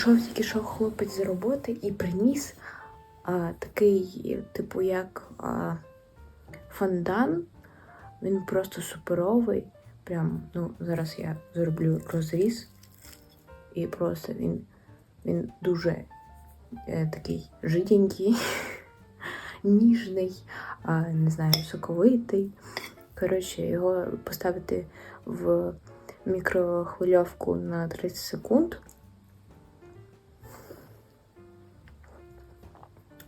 Прийшов тільки що хлопець з роботи і приніс а, такий, типу, як а, фондан. Він просто суперовий. Прям, ну, зараз я зроблю розріз. І просто він, він дуже е, такий жиденький, ніжний, а, не знаю, соковитий. Коротше, його поставити в мікрохвильовку на 30 секунд.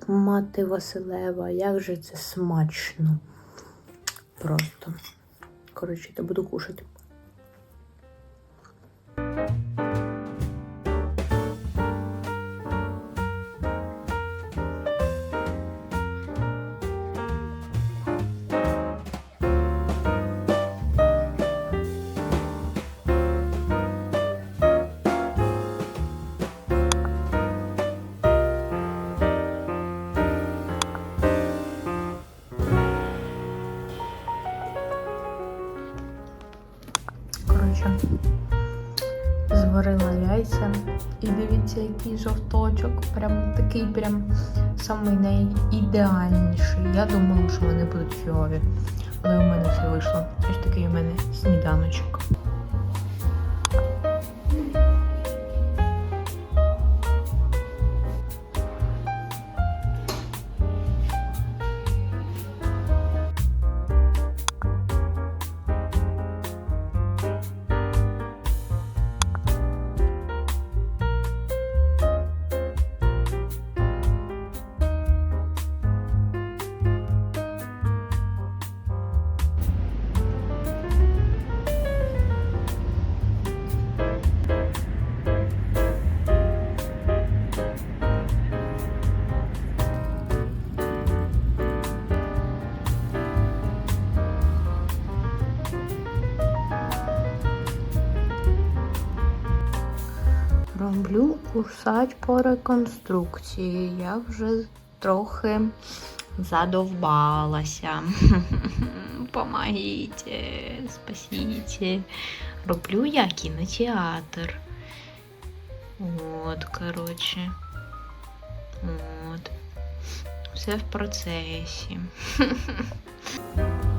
Мати Василева, як же це смачно. Просто. Коротше, я буду кушати. Дивіться, який жовточок. Прям такий прям самий найідеальніший. Я думала, що вони будуть фіові. Але у мене все вийшло. Ось такий у мене сніданочок. Курсач по реконструкції. Я вже трохи задовбалася. Помогите, спасите. Роблю я кінотеатр. От, коротше. От. Все в процесі.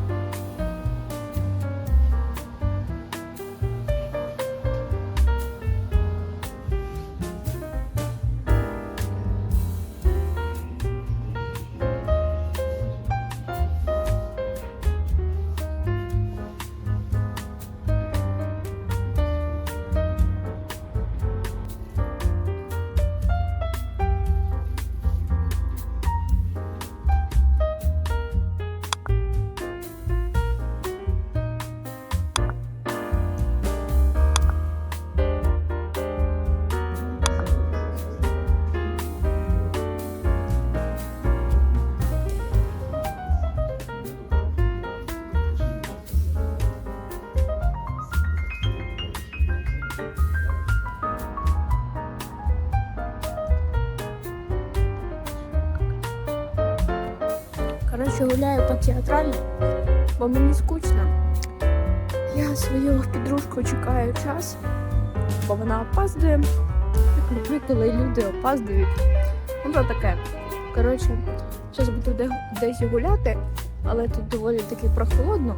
Коротше, гуляю по театральній, бо мені скучно. Я свою подружку чекаю час, бо вона опаздує. Так люблю, коли люди опаздують. Ну то таке. Коротше, зараз буду десь гуляти, але тут доволі таки прохолодно.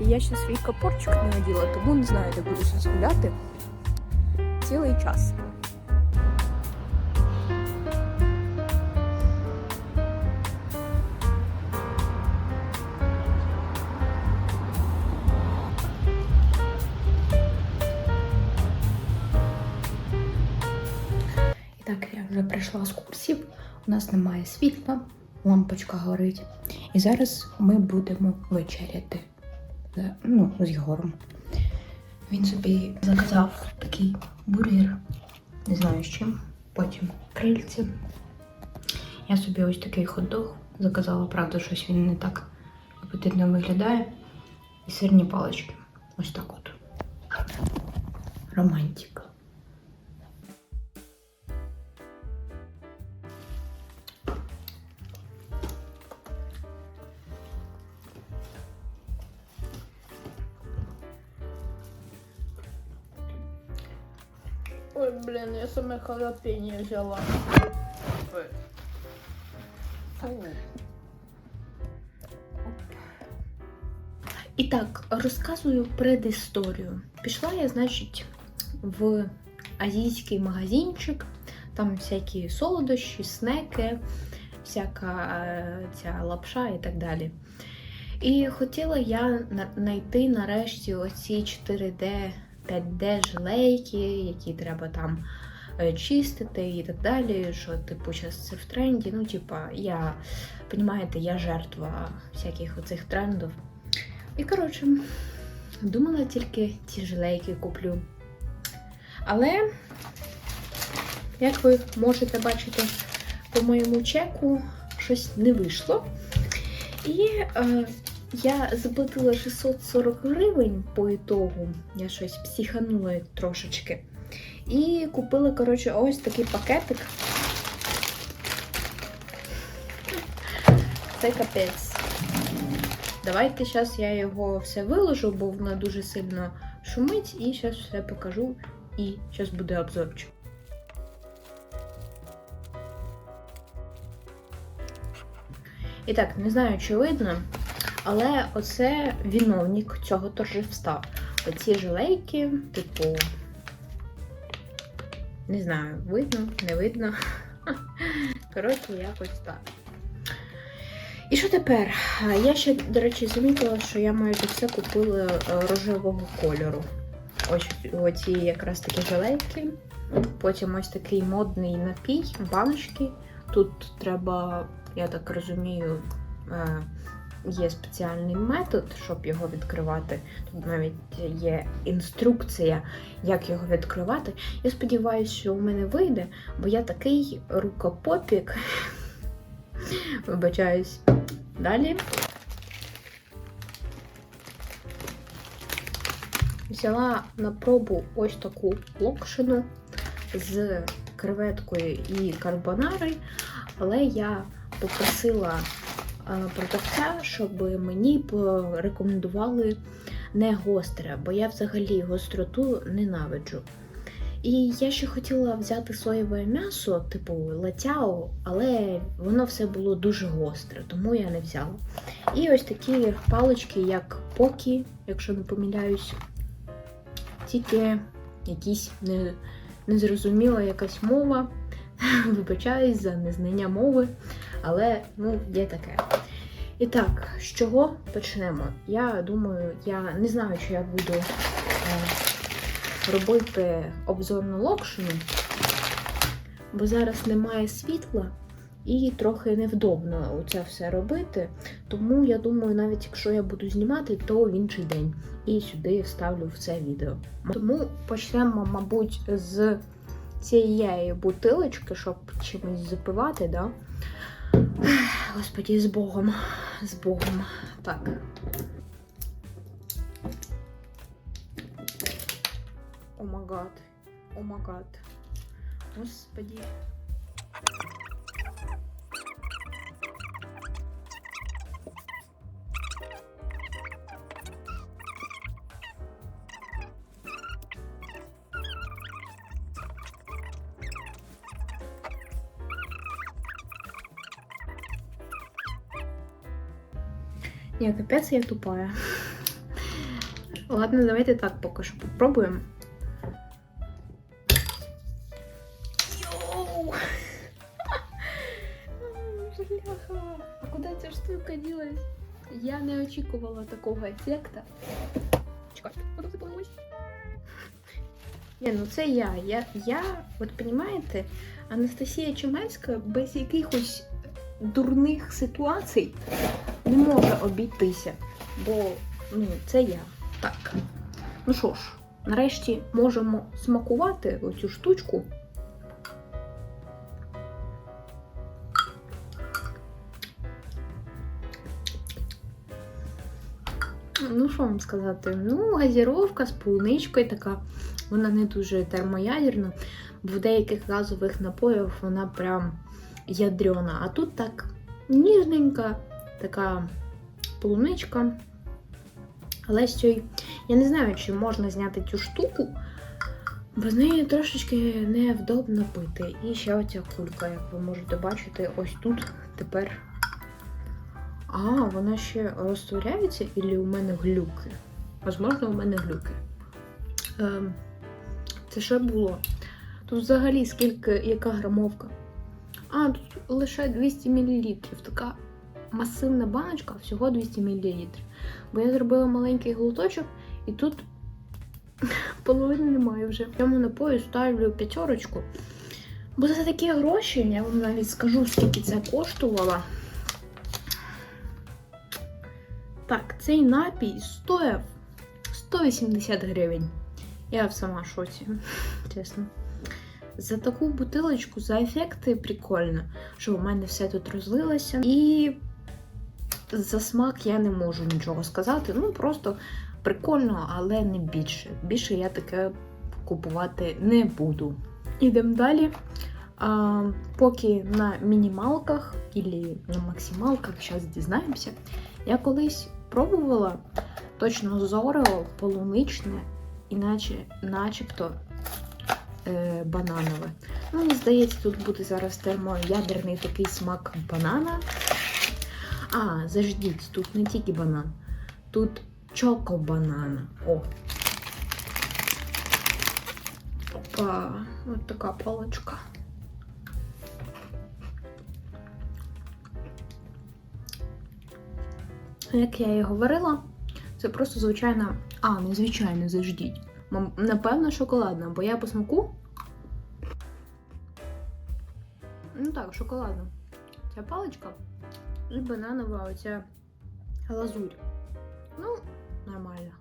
І я ще свій капорчик не наділа, тому не знаю, де буду зараз гуляти цілий час. Прийшла з курсів, у нас немає світла, лампочка горить. І зараз ми будемо вечеряти Е, ну, з Єгором. Він собі заказав такий бургер, не знаю з чим, потім крильці. Я собі ось такий хот-дог заказала, правда, щось він не так апетитно виглядає. І сирні палички. Ось так от. Романтика. Я халапеньо взяла. І так, розказую предісторію. Пішла я, значить, в азійський магазинчик, там всякі солодощі, снеки, всяка е, ця лапша і так далі. І хотіла я знайти нарешті оці 4D, 5D жилейки, які треба там чистити і так далі. Що, типу, зараз це в тренді. Ну, типа, я, розумієте, я жертва всяких оцих трендів. І коротше, думала тільки ті жилейки куплю. Але, як ви можете бачити по моєму чеку, щось не вийшло. І е, я заплатила 640 гривень по ітогу. Я щось психанула трошечки. І купила, коротше, ось такий пакетик. Це капець. Давайте зараз я його все виложу, бо воно дуже сильно шумить, і зараз все покажу. І зараз буде обзорчик. І так, не знаю, чи видно, але оце виновник цього торжества. Оці жилейки, типу, не знаю, видно, не видно. Коротше, якось так. І що тепер? Я ще, до речі, замітила, що я майже все купила е, рожевого кольору. Ось оці якраз такі жилетки. Потім ось такий модний напій, баночки. Тут треба, я так розумію, е, є спеціальний метод, щоб його відкривати. Тут навіть є інструкція, як його відкривати. Я сподіваюся, що у мене вийде, бо я такий рукопопік. Вибачаюсь. Далі. Взяла на пробу ось таку локшину з креветкою і карбонарою, але я попросила е, продавця, щоб мені порекомендували не гостре, бо я взагалі гостроту ненавиджу. І я ще хотіла взяти соєве м'ясо, типу латяо, але воно все було дуже гостре, тому я не взяла. І ось такі палички, як покі, якщо не помиляюсь, тільки якісь не, незрозуміла якась мова. Вибачаюсь за незнання мови, але ну, є таке. І так, з чого почнемо? Я думаю, я не знаю, чи я буду. Е, робити обзорну локшину, бо зараз немає світла і трохи невдобно це все робити. Тому я думаю, навіть якщо я буду знімати, то в інший день. І сюди вставлю це відео. Тому почнемо, мабуть, з цієї бутилочки, щоб чимось запивати, да? Господі, з Богом, з Богом. Так. О магад. О магад. Господи. Не, капец, я тупая. Ладно, давайте так пока что попробуем. Йоу! Бляха! А куди ця штука ділась? Я не очікувала такого ефекта. Чекай, воно запалилось. Ні, ну це я. Я, я, от розумієте, Анастасія Чемецька без якихось дурних ситуацій не може обійтися. Бо ну, це я. Так. Ну що ж, нарешті можемо смакувати оцю штучку. Ну, що вам сказати? Ну, газіровка з полуничкою така, вона не дуже термоядерна, бо в деяких газових напоїв вона прям ядрена. А тут так ніжненька, така полуничка. Але з я не знаю, чи можна зняти цю штуку, Без неї трошечки невдобно пити. І ще оця кулька, як ви можете бачити, ось тут тепер. А, вона ще розтворяється, і у мене глюки. Можливо, у мене глюки. Ем, це що було? Тут взагалі скільки, яка грамовка? А, тут лише 200 мл. Така масивна баночка, всього 200 мл. Бо я зробила маленький глоточок, і тут половини немає вже. Цьому напою ставлю п'ятерочку. Бо за такі гроші, я вам навіть скажу, скільки це коштувало. Так, цей напій стоїв 180 гривень. Я в сама шоці, чесно. За таку бутилочку, за ефекти прикольно, що у мене все тут розлилося. І за смак я не можу нічого сказати. Ну, просто прикольно, але не більше. Більше я таке купувати не буду. Ідемо далі. А, поки на мінімалках або на максималках, зараз дізнаємося. Я колись пробувала точно зорео полуничне, іначе начебто е, бананове. Ну, мені здається, тут буде зараз термоядерний такий смак банана. А, заждіть, тут не тільки банан, тут чоко-банана. О. Опа, от така паличка. Як я і говорила, це просто звичайна. А, не звичайно, заждіть. Напевно, шоколадна, бо я по смаку. Ну так, шоколадна. Ця паличка і бананова оця глазурь. Ну, нормально.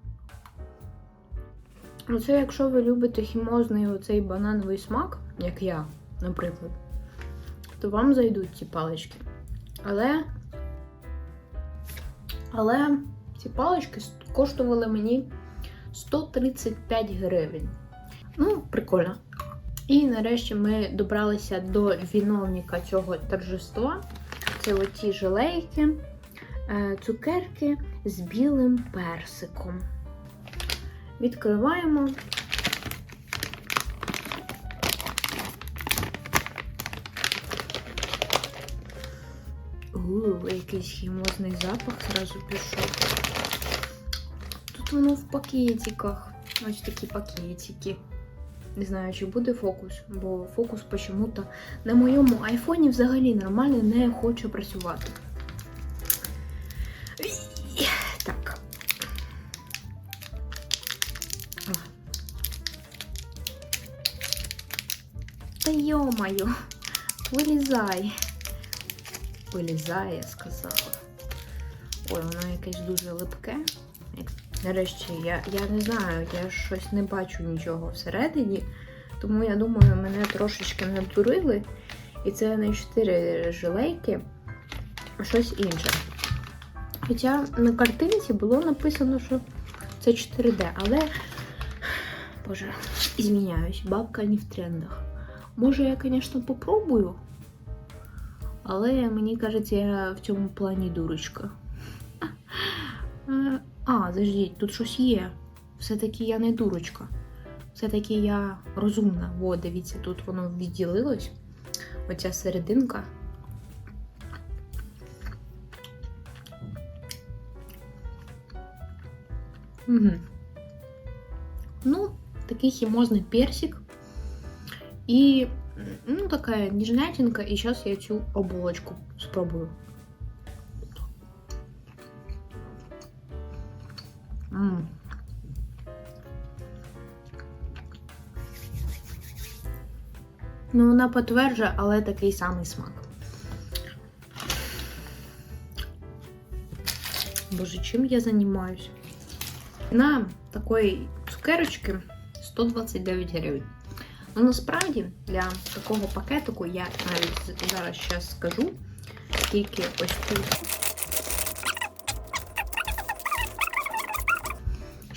Ну, це якщо ви любите хімозний оцей банановий смак, як я, наприклад, то вам зайдуть ці палички. Але. Але ці палички коштували мені 135 гривень. Ну, прикольно. І нарешті ми добралися до виновника цього торжества. Це оті желейки, е, цукерки з білим персиком. Відкриваємо. У, якийсь хімозний запах зразу пішов. Тут воно в пакетиках. Ось такі пакетики. Не знаю, чи буде фокус, бо фокус почему-то на моєму айфоні взагалі нормально не хоче працювати. Так. Та йо-моє, вилізай. Вилізай, я сказала. Ой, воно якесь дуже липке. Нарешті, я, я не знаю, я щось не бачу нічого всередині, тому я думаю, мене трошечки надурили. І це не 4 жилейки, а щось інше. Хоча на картинці було написано, що це 4D, але, боже, зміняюсь, бабка не в трендах. Може, я, звісно, попробую, але мені кажеться, я в цьому плані дурочка. А, заждіть, тут щось є. Все-таки я не дурочка. Все-таки я розумна. О, дивіться, тут воно відділилось. Оця серединка. Угу. Ну, такий хімозний персик. І ну, така ніжнятинка. І зараз я цю оболочку спробую. Ну, вона підтверджує, але такий самий смак. Боже, чим я займаюсь? На такої цукерочки 129 гривень. Ну, насправді, для такого пакетику я навіть зараз щас скажу, скільки ось тут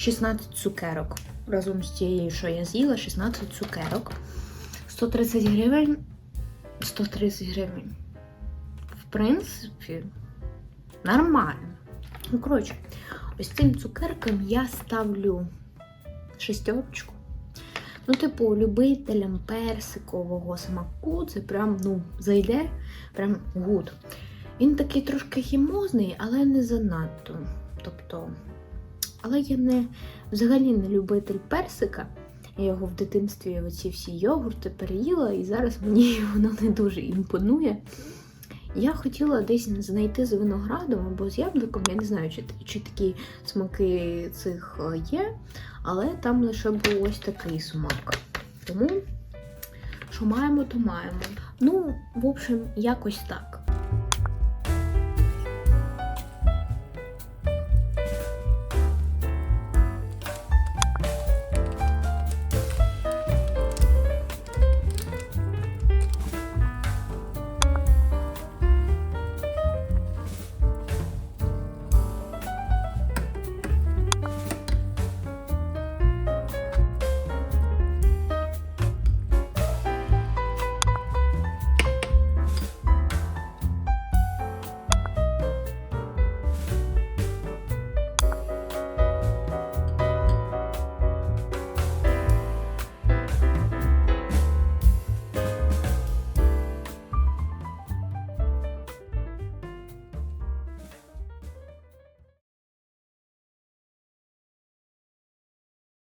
16 цукерок. Разом з тією, що я з'їла, 16 цукерок. 130 гривень. 130 гривень. В принципі, нормально. Ну, коротше, ось цим цукеркам я ставлю шестерочку. Ну, типу, любителям персикового смаку це прям ну, зайде, прям гуд. Він такий трошки хімозний, але не занадто. Тобто, але я не взагалі не любитель персика. Я його в дитинстві оці всі йогурти переїла, і зараз мені воно не дуже імпонує. Я хотіла десь знайти з виноградом або з яблуком. Я не знаю, чи, чи такі смаки цих е, є, але там лише був ось такий смак. Тому що маємо, то маємо. Ну, в общем, якось так.